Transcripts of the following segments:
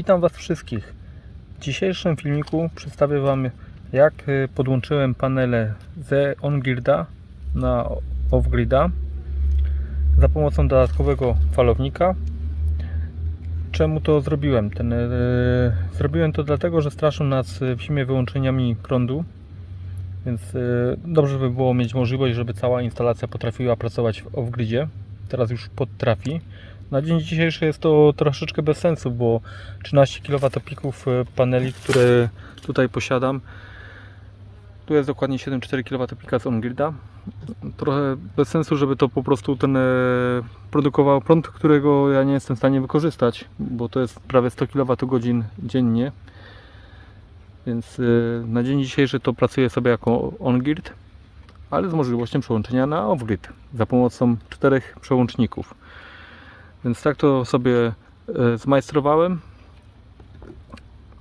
Witam Was wszystkich. W dzisiejszym filmiku przedstawię Wam jak y, podłączyłem panele z OnGrida na OffGrida za pomocą dodatkowego falownika. Czemu to zrobiłem? Ten, y, zrobiłem to dlatego, że straszą nas w zimie wyłączeniami prądu więc y, dobrze by było mieć możliwość, żeby cała instalacja potrafiła pracować w off-gridzie. Teraz już potrafi. Na dzień dzisiejszy jest to troszeczkę bez sensu, bo 13 kWp paneli, które tutaj posiadam, tu jest dokładnie 7,4 kWp z OnGrida. Trochę bez sensu, żeby to po prostu ten e, produkował prąd, którego ja nie jestem w stanie wykorzystać, bo to jest prawie 100 kWh dziennie. Więc y, na dzień dzisiejszy to pracuję sobie jako on-grid, ale z możliwością przełączenia na off-grid za pomocą czterech przełączników. Więc tak to sobie y, zmajstrowałem.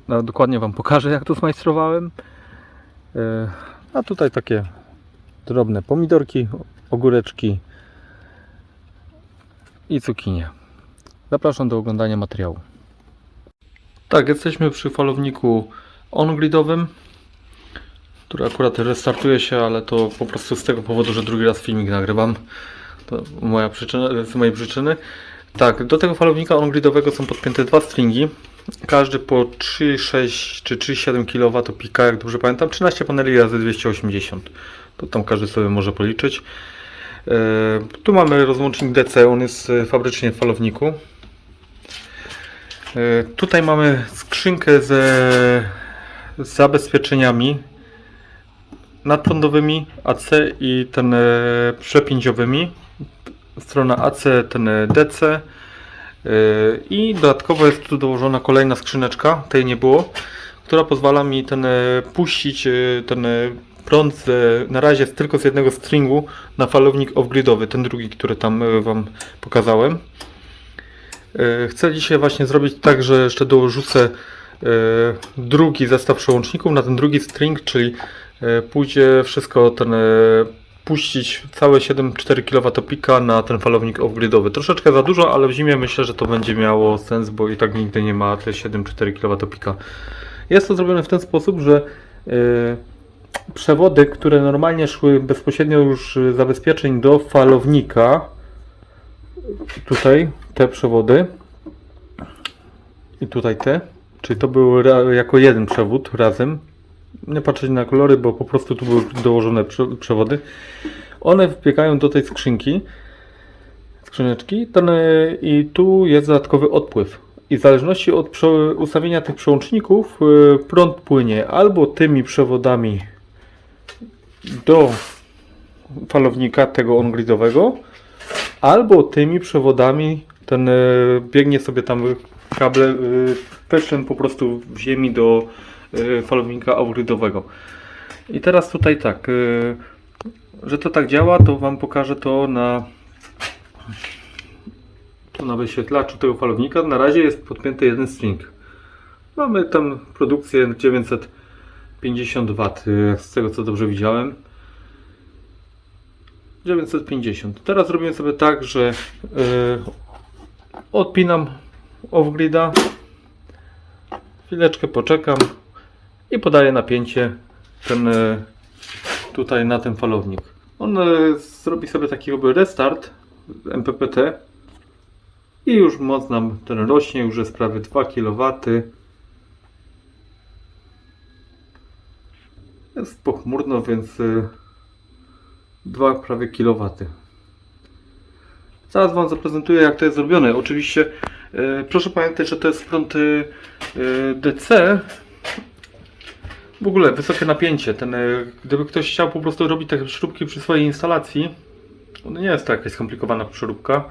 No, dokładnie Wam pokażę jak to zmajstrowałem. Y, A tutaj takie drobne pomidorki, ogóreczki i cukinie. Zapraszam do oglądania materiału. Tak, jesteśmy przy falowniku on-gridowym, który akurat restartuje się, ale to po prostu z tego powodu, że drugi raz filmik nagrywam. To moja przyczyna, z mojej przyczyny. Tak, do tego falownika on-gridowego są podpięte dwa stringi. Każdy po 3,6 czy 3,7 kW pika, jak dobrze pamiętam. 13 paneli razy 280. To tam każdy sobie może policzyć. E, tu mamy rozłącznik DC, on jest e, fabrycznie w falowniku. E, Tutaj mamy skrzynkę z zabezpieczeniami nadprądowymi AC i ten e, przepięciowymi. Strona AC, ten e, DC e, i dodatkowo jest tu dołożona kolejna skrzyneczka, tej nie było, która pozwala mi ten e, puścić ten prąd na razie tylko z jednego stringu na falownik off-gridowy, ten drugi, który tam Wam pokazałem. Chcę dzisiaj właśnie zrobić tak, że jeszcze dorzucę drugi zestaw przełączników na ten drugi string, czyli pójdzie wszystko ten puścić całe 7,4 kW pika na ten falownik off-gridowy. Troszeczkę za dużo, ale w zimie myślę, że to będzie miało sens, bo i tak nigdy nie ma te 7,4 kW pika. Jest to zrobione w ten sposób, że e, przewody, które normalnie szły bezpośrednio już z zabezpieczeń do falownika, tutaj te przewody i tutaj te, czyli to był jako jeden przewód razem. Nie patrzeć na kolory, bo po prostu tu były dołożone prze- przewody. One wbiegają do tej skrzynki, skrzyneczki ten, i tu jest dodatkowy odpływ. I w zależności od ustawienia tych przełączników e, prąd płynie albo tymi przewodami do falownika tego on-gridowego, albo tymi przewodami ten e, biegnie sobie tam kable e, peszem po prostu w ziemi do falownika off-gridowego. I teraz tutaj tak, e, że to tak działa, to Wam pokażę to na tu na wyświetlaczu tego falownika. Na razie jest podpięty jeden string. Mamy tam produkcję 950 W, e, z tego co dobrze widziałem. 950. Teraz zrobię sobie tak, że yy, odpinam off-grida, chwileczkę poczekam i podaję napięcie ten, yy, tutaj na ten falownik. On yy, zrobi sobie taki restart MPPT i już moc nam ten rośnie, już jest prawie 2 kW. Jest pochmurno, więc yy, 2 prawie kW. Zaraz Wam zaprezentuję jak to jest zrobione. Oczywiście e, proszę pamiętać, że to jest prąd e, e, DC. W ogóle wysokie napięcie. Ten, e, gdyby ktoś chciał po prostu robić takie śrubki przy swojej instalacji, nie jest to jakaś skomplikowana przeróbka,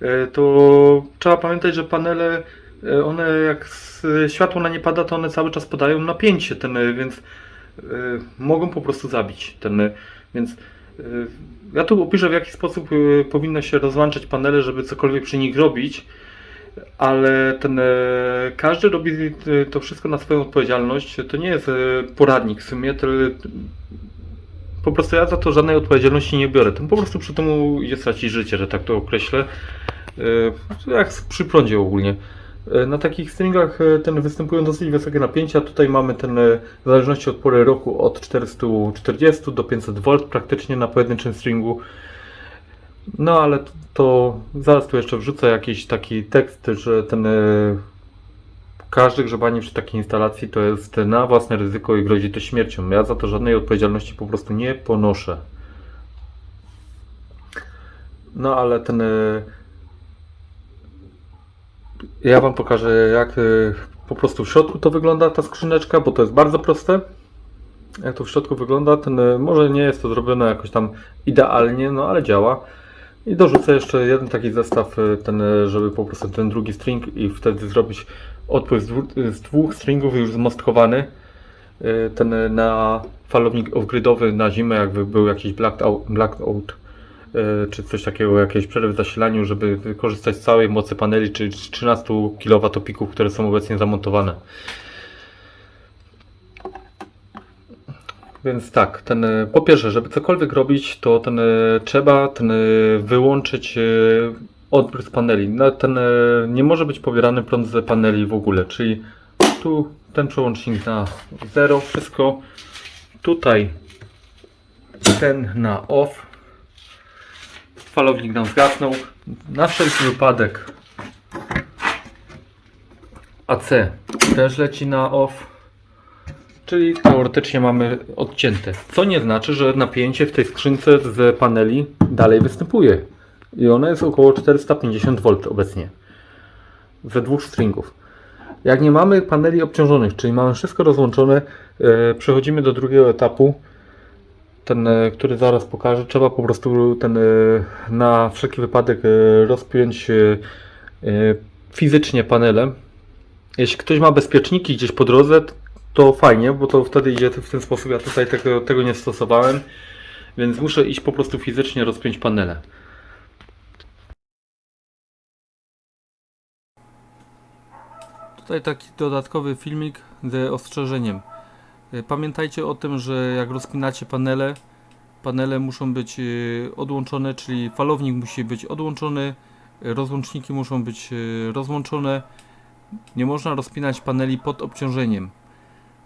e, to trzeba pamiętać, że panele, e, one jak światło na nie pada, to one cały czas podają napięcie, ten, więc mogą po prostu zabić. Ten, więc Ja tu opiszę w jaki sposób powinno się rozłączać panele, żeby cokolwiek przy nich robić, ale ten, e, każdy robi y, to wszystko na swoją odpowiedzialność. To nie jest e, poradnik w sumie, to, po prostu ja za to żadnej odpowiedzialności nie biorę. To po prostu przy temu idzie stracić życie, że tak to określę. E, Jak przy prądzie ogólnie. E, Na takich stringach e, ten występują dosyć wysokie napięcia. Tutaj mamy ten, e, w zależności od pory roku, od 440 do 500 V praktycznie na pojedynczym stringu. No ale to, to zaraz tu jeszcze wrzucę jakiś taki tekst, że ten e, każde grzebanie przy takiej instalacji to jest na własne ryzyko i grozi to śmiercią. Ja za to żadnej odpowiedzialności po prostu nie ponoszę. No ale ten. e, Ja Wam pokażę, jak e, po prostu w środku to wygląda ta skrzyneczka, bo to jest bardzo proste. Jak to w środku wygląda, ten może nie jest to zrobione jakoś tam idealnie, no ale działa. I dorzucę jeszcze jeden taki zestaw, e, ten, e, żeby po prostu ten drugi string i wtedy zrobić odpływ z dwóch, z dwóch stringów już zmostkowany. E, Ten na falownik off-gridowy na zimę, jakby był jakiś blackout, blackout czy coś takiego, jakieś przerwy w zasilaniu, żeby wykorzystać z całej mocy paneli, czy z 13 kWp, które są obecnie zamontowane. Więc tak, ten, e, po pierwsze, żeby cokolwiek robić, to ten, e, trzeba ten, e, wyłączyć e, odbrysk paneli. No, ten, nie może być pobierany prąd z paneli w ogóle, czyli tu ten przełącznik na 0, wszystko. Tutaj ten na off. Falownik nam zgasnął. Na wszelki wypadek AC też leci na off. Czyli teoretycznie mamy odcięte. Co nie znaczy, że napięcie w tej skrzynce z paneli dalej występuje. I ona jest około 450 V obecnie. Ze dwóch stringów. Jak nie mamy paneli obciążonych, czyli mamy wszystko rozłączone, e, przechodzimy do drugiego etapu. Ten, e, który zaraz pokażę, trzeba po prostu ten, e, na wszelki wypadek rozpiąć fizycznie panelem. Jeśli ktoś ma bezpieczniki gdzieś po drodze, to fajnie, bo to wtedy idzie w ten sposób. Ja tutaj tego, tego nie stosowałem, więc muszę iść po prostu fizycznie rozpiąć panele. Tutaj taki dodatkowy filmik z ostrzeżeniem. Y, Pamiętajcie o tym, że jak rozpinacie panele, panele muszą być y, odłączone, czyli falownik musi być odłączony, y, rozłączniki muszą być rozłączone. Nie można rozpinać paneli pod obciążeniem,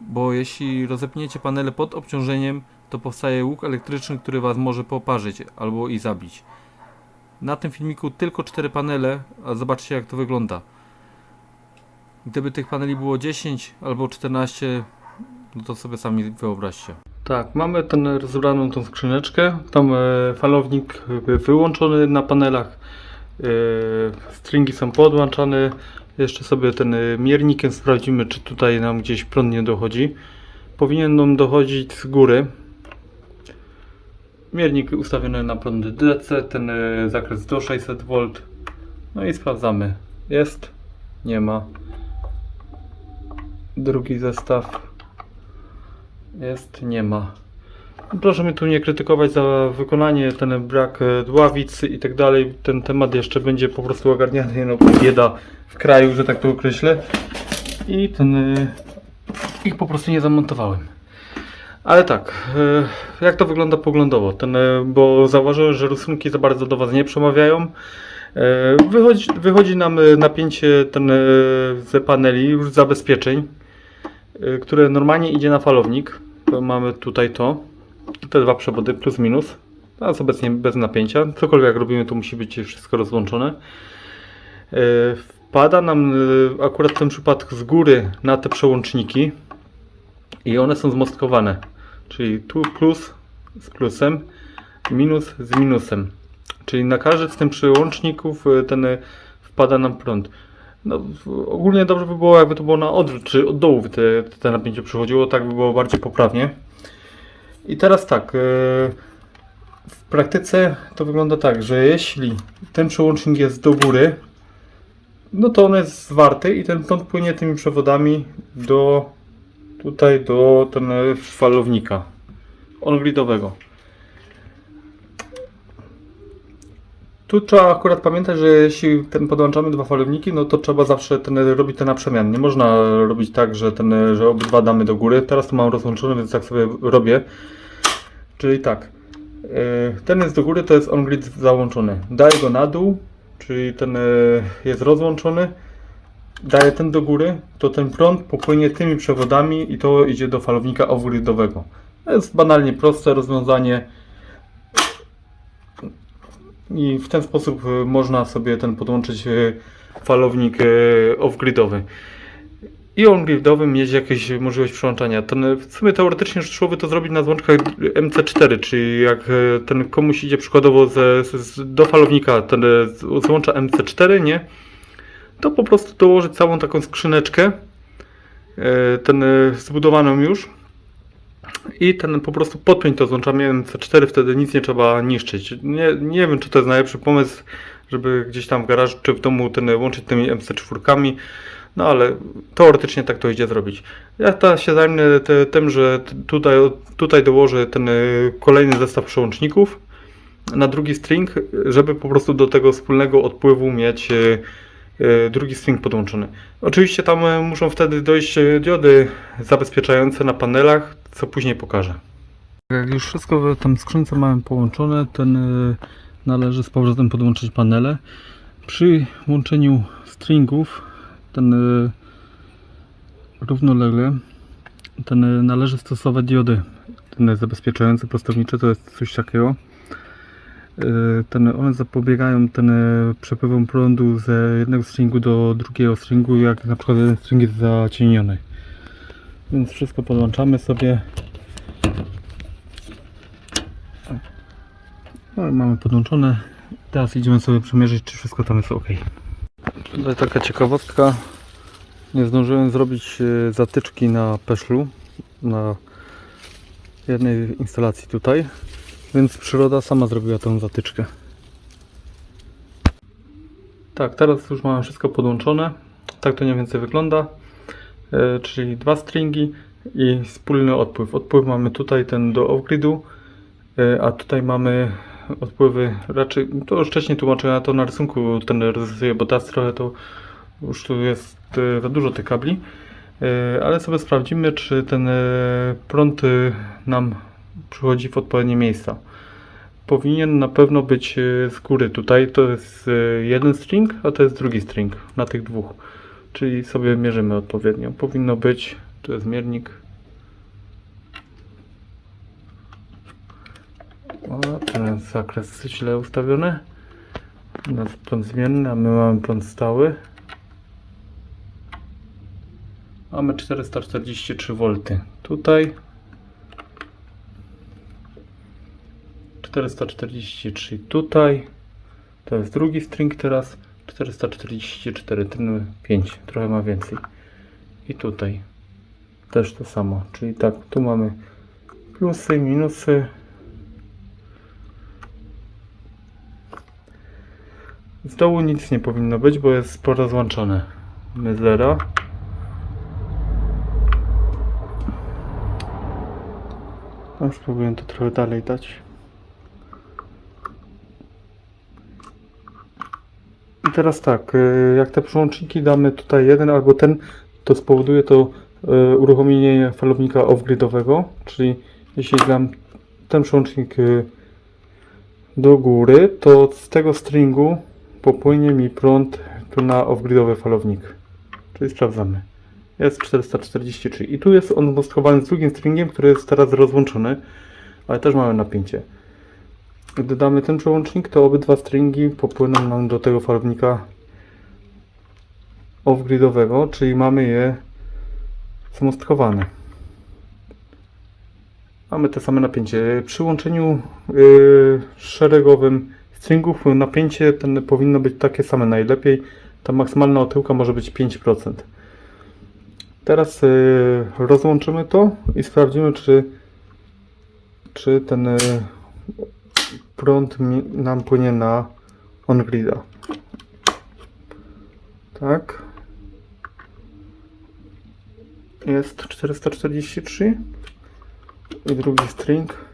bo jeśli rozepniecie panele pod obciążeniem, to powstaje łuk elektryczny, który Was może poparzyć albo i zabić. Na tym filmiku tylko 4 panele, a zobaczcie jak to wygląda. Gdyby tych paneli było 10 albo 14, no to sobie sami wyobraźcie. Tak, mamy ten rozbraną tą skrzyneczkę. Tam e, falownik wyłączony na panelach. E, stringi są podłączane. Jeszcze sobie ten e, miernikiem sprawdzimy, czy tutaj nam gdzieś prąd nie dochodzi. Powinien nam dochodzić z góry. Miernik ustawiony na prąd DC, ten e, zakres do 600 V. No i sprawdzamy. Jest, nie ma. Drugi zestaw. Jest, nie ma. Proszę mnie tu nie krytykować za wykonanie, ten brak e, dławic i tak dalej. Ten temat jeszcze będzie po prostu ogarniany, no bieda w kraju, że tak to określę. I ten, e, ich po prostu nie zamontowałem. Ale tak, e, jak to wygląda poglądowo? Ten, bo zauważyłem, że rysunki za bardzo do Was nie przemawiają. Wychodzi, wychodzi nam napięcie ten, e, z paneli już zabezpieczeń, które normalnie idzie na falownik. To mamy tutaj to. Te dwa przewody plus minus. Teraz obecnie bez napięcia. Cokolwiek jak robimy, to musi być wszystko rozłączone. E, Wpada nam e, akurat w tym przypadku z góry na te przełączniki i one są zmostkowane. Czyli tu plus z plusem, minus z minusem. Czyli na każdy z tych przełączników y, ten wpada nam prąd. No, ogólnie dobrze by było, jakby to było na odwrót, czy od dołu te, te napięcie przychodziło, tak by było bardziej poprawnie. I teraz tak, y, w praktyce to wygląda tak, że jeśli ten przełącznik jest do góry, no to on jest zwarty i ten prąd płynie tymi przewodami do tutaj do ten y, falownika on-gridowego. Tu trzeba akurat pamiętać, że jeśli ten podłączamy dwa falowniki, no to trzeba zawsze ten, robić te na przemian. Nie można robić tak, że, ten, że obydwa damy do góry. Teraz to mam rozłączone, więc tak sobie robię. Czyli tak. yy, Ten jest do góry, to jest on-grid załączony. Daj go na dół, czyli ten yy, jest rozłączony. daję ten do góry, to ten prąd popłynie tymi przewodami i to idzie do falownika off-gridowego. To jest banalnie proste rozwiązanie i w ten sposób y, można sobie ten podłączyć falownik off-gridowy. I on-gridowy mieć jakąś możliwość przełączania. Ten, w sumie teoretycznie rzecz to zrobić na złączkach MC4, czyli jak y, ten komuś idzie przykładowo z, do falownika ten z- złącza MC4, nie? To po prostu dołożyć całą taką skrzyneczkę, y, ten zbudowaną już i ten po prostu podpiąć to złączami MC4, wtedy nic nie trzeba niszczyć. Nie, nie wiem, czy to jest najlepszy pomysł, żeby gdzieś tam w garażu czy w domu ten łączyć tymi MC4, no ale teoretycznie tak to idzie zrobić. Ja teraz się zajmę te, tym, że tutaj, tutaj dołożę ten y, kolejny zestaw przełączników na drugi string, żeby po prostu do tego wspólnego odpływu mieć y, y, drugi string podłączony. Oczywiście tam muszą wtedy dojść diody zabezpieczające na panelach, co później pokażę. Jak już wszystko w tam skrzynce mamy połączone, ten należy z powrotem podłączyć panele. Przy łączeniu stringów ten y, równolegle ten y, należy stosować diody. Ten zabezpieczające prostownicze to jest coś takiego. Y, ten, one zapobiegają ten przepływom prądu z jednego stringu do drugiego stringu jak na przykład jeden string jest zacieniony. Więc wszystko podłączamy sobie. No, i mamy podłączone. Teraz idziemy sobie przemierzyć czy wszystko tam jest ok Tutaj taka ciekawostka. Nie zdążyłem zrobić e, zatyczki na peszlu na jednej instalacji tutaj, więc przyroda sama zrobiła tą zatyczkę. Tak, teraz już mamy wszystko podłączone. Tak to mniej więcej wygląda. E, czyli dwa stringi i wspólny odpływ. Odpływ mamy tutaj ten do off-gridu, e, a tutaj mamy odpływy raczej, to już wcześniej tłumaczyłem, ja to na rysunku ten rysuję, bo teraz trochę to już tu jest e, za dużo tych kabli, E, ale sobie sprawdzimy, czy ten e, prąd nam przychodzi w odpowiednie miejsca. Powinien na pewno być z góry tutaj, to jest jeden string, a to jest drugi string na tych dwóch, czyli sobie mierzymy odpowiednio. Powinno być, to jest miernik, O, ten zakres źle ustawiony. Nas prąd zmienny, a my mamy prąd stały. Mamy 443 V. Tutaj 443 tutaj. To jest drugi string teraz. 444, ten 5, trochę ma więcej. I tutaj też to samo. Czyli tak, tu mamy plusy, minusy. Z dołu nic nie powinno być, bo jest porozłączone. Mydlera. A spróbuję to trochę dalej dać. I teraz tak, y, jak te przełączniki damy tutaj jeden albo ten, to spowoduje to y, uruchomienie falownika off-gridowego, czyli jeśli dam ten przełącznik y, do góry, to z tego stringu popłynie mi prąd tu na off-gridowy falownik. Czyli sprawdzamy. Jest 443 i tu jest on mostrowany z drugim stringiem, który jest teraz rozłączony, ale też mamy napięcie. Gdy damy ten przełącznik, to obydwa stringi popłyną nam do tego falownika off-gridowego, czyli mamy je zmostkowane. Mamy te same napięcie. Przy łączeniu yy, szeregowym stringów napięcie ten powinno być takie same najlepiej. Ta maksymalna otyłka może być 5%. Teraz yy, rozłączymy to i sprawdzimy, czy, czy ten yy, prąd nam płynie na on-grida. Tak. Jest 443 i drugi string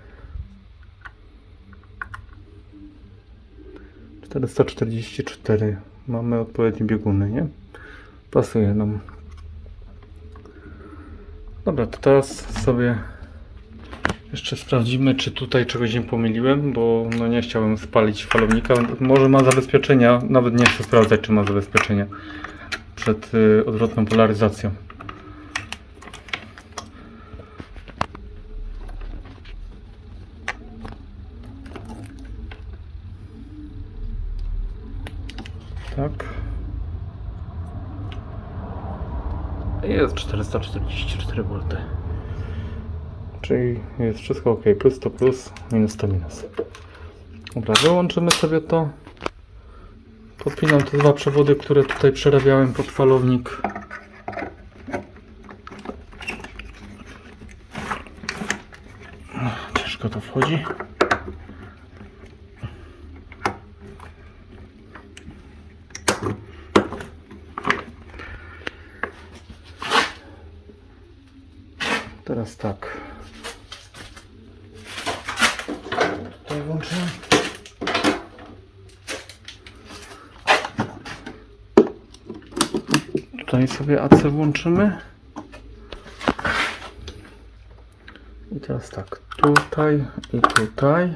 444 mamy odpowiednie bieguny, nie? Pasuje nam. Dobra, to teraz sobie jeszcze sprawdzimy, czy tutaj czegoś nie pomyliłem, bo no nie chciałem spalić falownika. Może ma zabezpieczenia, nawet nie chcę sprawdzać, czy ma zabezpieczenia. przed y, odwrotną polaryzacją. Tak. Jest 444 V. Czyli jest wszystko ok. Plus to plus, minus to minus. Dobra, wyłączymy sobie to. Podpinam te dwa przewody, które tutaj przerabiałem pod falownik. Ciężko to wchodzi. Teraz tak. Tutaj włączyłem. Tutaj sobie AC włączymy. I teraz tak, tutaj i tutaj.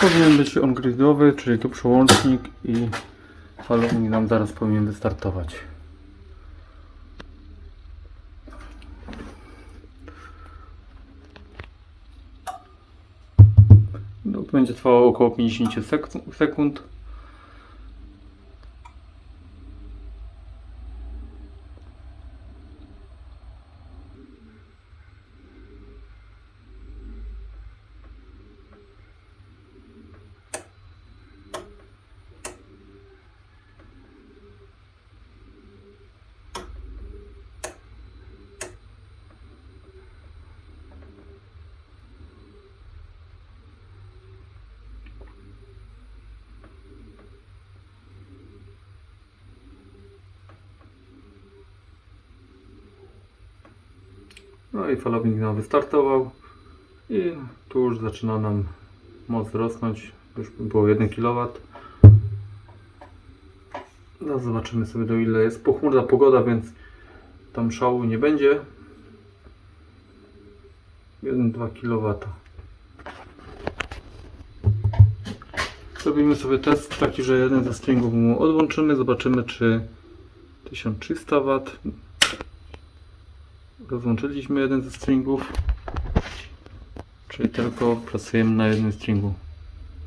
Powinien być on gridowy, czyli tu przełącznik i falownik nam zaraz powinien wystartować. Będzie trwało około 50 sek- sekund. I falownik nam wystartował i tu już zaczyna nam moc rosnąć. Już było 1 kW. No zobaczymy sobie do ile jest pochmurna pogoda, więc tam szału nie będzie. 1-2 kW. Zrobimy sobie test taki, że jeden ze stringów mu odłączymy, zobaczymy czy 1300 W Rozłączyliśmy jeden ze stringów, czyli tylko pracujemy na jednym stringu.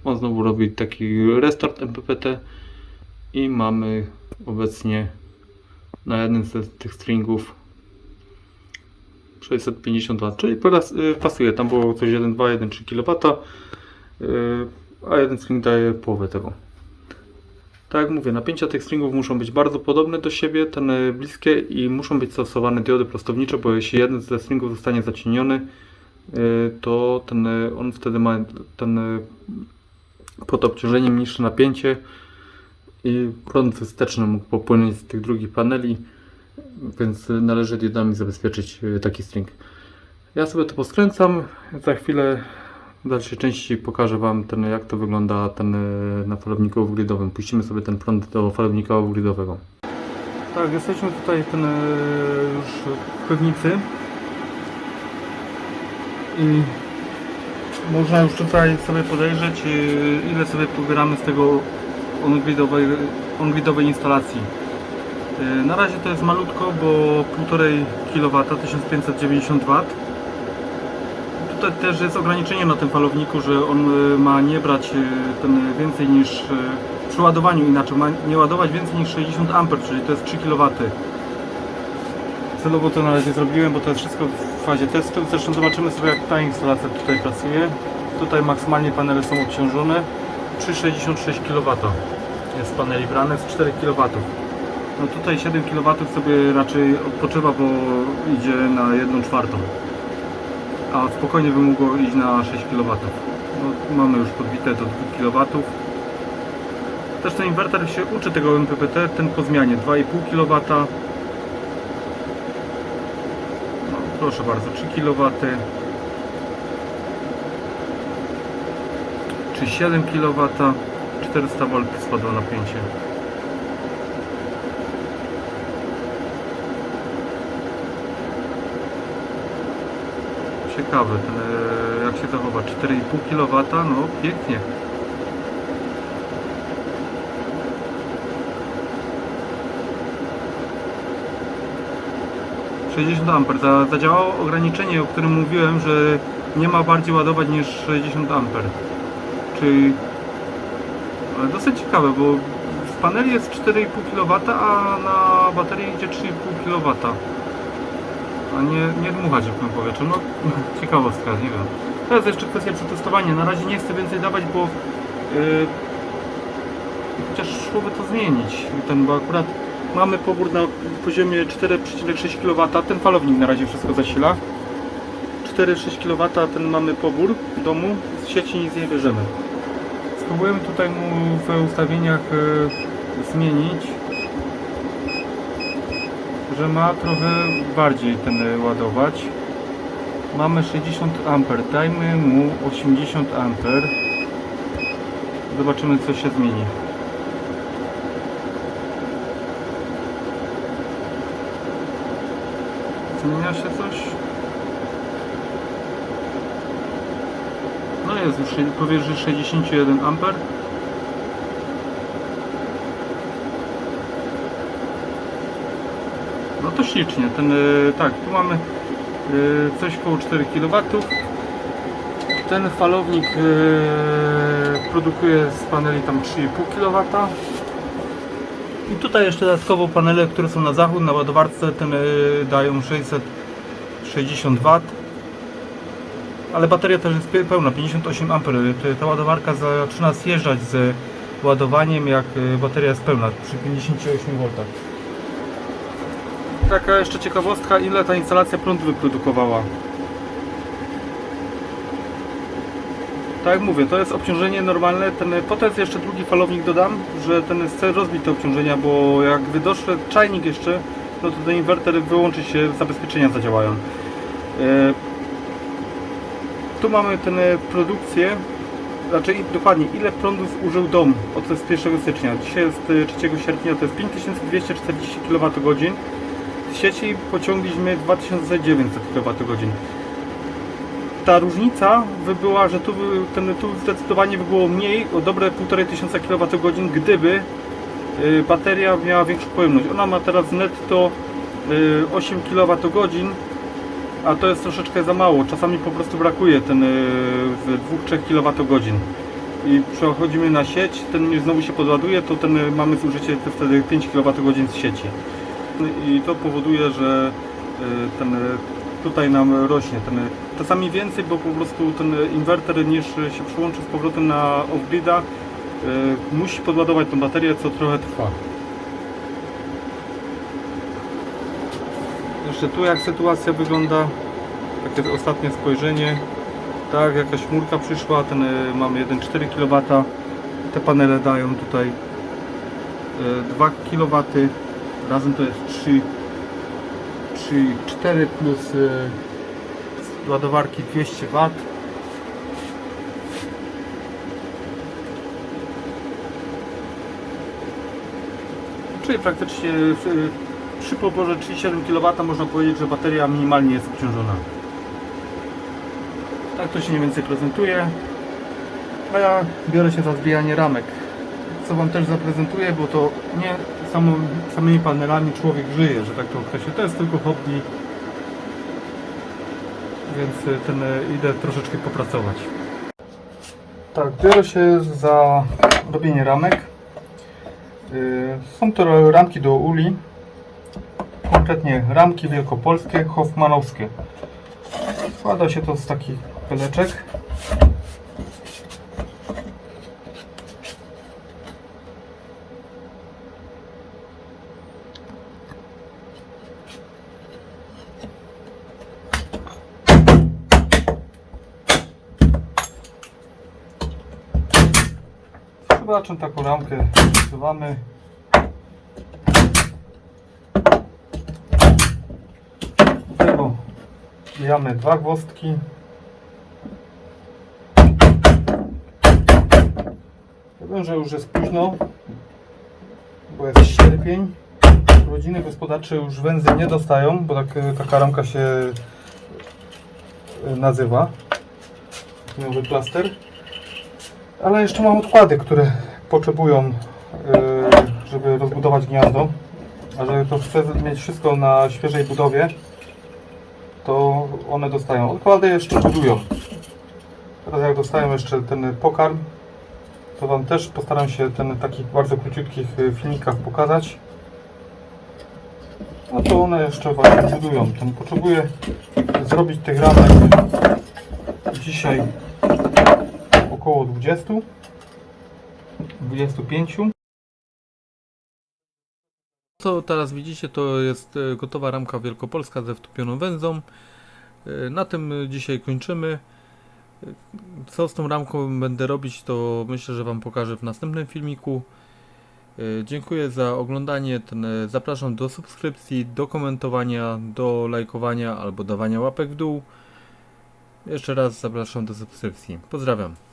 On znowu robi taki restart MPPT i mamy obecnie na jednym z tych stringów 652, czyli y, pasuje. Tam było coś 1,2, 1,3 kW, a jeden string daje połowę tego. Tak jak mówię, napięcia tych stringów muszą być bardzo podobne do siebie, ten bliskie i muszą być stosowane diody prostownicze, bo jeśli jeden ze stringów zostanie zacieniony, e, to ten, on wtedy ma ten e, pod obciążeniem niższe napięcie i prąd wsteczny mógł popłynąć z tych drugich paneli, więc należy diodami zabezpieczyć e, taki string. Ja sobie to poskręcam, za chwilę w dalszej części pokażę Wam ten, jak to wygląda ten e, na falowniku off-gridowym. Puścimy sobie ten prąd do falownika off-gridowego. Tak, jesteśmy tutaj ten, e, już w piwnicy i można już tutaj sobie podejrzeć e, ile sobie pobieramy z tego on-gridowej, on-gridowej instalacji. Na razie to jest malutko, bo 1,5 kW, 1590 W. Tutaj też jest ograniczenie na tym falowniku, że on y, ma nie brać y, ten więcej niż y, przy ładowaniu inaczej, ma nie ładować więcej niż 60 A, czyli to jest 3 kW. Celowo to na razie zrobiłem, bo to jest wszystko w fazie testu. Zresztą zobaczymy sobie jak ta instalacja tutaj pracuje. Tutaj maksymalnie panele są obciążone. 3,66 kW jest paneli brane z 4 kW. No tutaj 7 kW sobie raczej odpoczywa, bo idzie na 1 czwartą a spokojnie by mogło iść na 6 kW. No, mamy już podbite do 2 kW. Też ten inwerter się uczy tego MPPT, ten po zmianie 2,5 kW. No, proszę bardzo, 3 kW. Czy 7 kW, 400 V spadło napięcie. Ciekawe, ten, jak się zachowa, 4,5 kW, no pięknie. 60 A. Za, zadziałało ograniczenie, o którym mówiłem, że nie ma bardziej ładować niż 60 A. Czyli dosyć ciekawe, bo w paneli jest 4,5 kW, a na baterii idzie 3,5 kW. A nie, nie dmuchać w powietrzu. No ciekawostka, nie wiem. Teraz jeszcze kwestia przetestowania. Na razie nie chcę więcej dawać, bo yy, chociaż szłoby to zmienić. Ten, bo akurat mamy pobór na poziomie 4,6 kW. Ten falownik na razie wszystko zasila. 4,6 kW ten mamy pobór w domu. Z sieci nic nie bierzemy. Spróbujemy tutaj mu w ustawieniach e, zmienić, że ma trochę bardziej ten ładować. Mamy 60 A, dajmy mu 80 A. Zobaczymy co się zmieni. Zmienia się coś? No jest już powyżej 61 A. No to ślicznie. Ten, e, tak, tu mamy e, coś koło 4 kW. Ten falownik e, produkuje z paneli tam 3,5 kW. I tutaj jeszcze dodatkowo panele, które są na zachód, na ładowarce, ten dają 660 W ale bateria też jest pe- pełna, 58 A. Ta ładowarka zaczyna zjeżdżać z ładowaniem, jak y, bateria jest pełna, przy 58 V. Taka jeszcze ciekawostka, ile ta instalacja prądu wyprodukowała. Tak jak mówię, to jest obciążenie normalne. Ten, potem jeszcze drugi falownik dodam, że ten chce rozbić te obciążenia, bo jak wydoszle czajnik jeszcze, no to ten inwerter wyłączy się, zabezpieczenia zadziałają. E, tu mamy tę produkcję, znaczy dokładnie ile prądu zużył dom od z 1 stycznia. Dzisiaj jest y, 3 sierpnia, to jest 5240 kWh. Sieci pociągliśmy 2900 kWh. Ta różnica by była, że tu, ten, tu zdecydowanie by było mniej, o dobre 1500 kWh, gdyby y, bateria miała większą pojemność. Ona ma teraz netto y, 8 kWh, a to jest troszeczkę za mało. Czasami po prostu brakuje ten yy, 2-3 kWh. I przechodzimy na sieć, ten znowu się podładuje, to ten y, mamy zużycie te wtedy 5 kWh z sieci. I to powoduje, że y, ten tutaj nam rośnie. Ten, czasami więcej, bo po prostu ten inwerter niż się przyłączy z powrotem na off-grida, y, musi podładować tą baterię, co trochę trwa. Jeszcze tu jak sytuacja wygląda, takie ostatnie spojrzenie. Tak, jakaś chmurka przyszła, ten mamy 1,4 kW. Te panele dają tutaj y, 2 kW. Razem to jest 3, 3 4 plus y, z ładowarki 200 W. Czyli praktycznie y, przy poborze 37 kW można powiedzieć, że bateria minimalnie jest obciążona. Tak to się mniej więcej prezentuje. A ja biorę się za zbijanie ramek. Co Wam też zaprezentuję, bo to nie samą, samymi panelami człowiek żyje, że tak to określę. To jest tylko hobby. Więc y, ten y, idę troszeczkę popracować. Tak, biorę się za robienie ramek. Y, Są to ramki do uli konkretnie ramki wielkopolskie, hoffmanowskie. Składa się to z takich peleczek. Zobaczę taką ramkę używamy. Tego wbijamy dwa gwozdki. Wiem, że już jest późno, bo jest sierpień. Rodziny gospodarcze już węzy nie dostają, bo tak, taka ramka się e, nazywa. Nowy plaster. Ale jeszcze mam odkłady, które potrzebują, e, żeby rozbudować gniazdo. A że to chcę mieć wszystko na świeżej budowie, to one dostają. Odkłady jeszcze budują. Teraz jak dostają jeszcze ten pokarm, to Wam też postaram się ten takich bardzo króciutkich y, filmikach pokazać. No to one jeszcze właśnie budują. Ten potrzebuję zrobić tych ramek dzisiaj około 20 25 co teraz widzicie to jest e, gotowa ramka wielkopolska ze wtopioną węzą. E, Na tym dzisiaj kończymy. E, Co z tą ramką będę robić to myślę, że Wam pokażę w następnym filmiku. Dziękuję za oglądanie. Zapraszam do subskrypcji, do komentowania, do lajkowania albo dawania łapek w dół. Jeszcze raz zapraszam do subskrypcji. Pozdrawiam.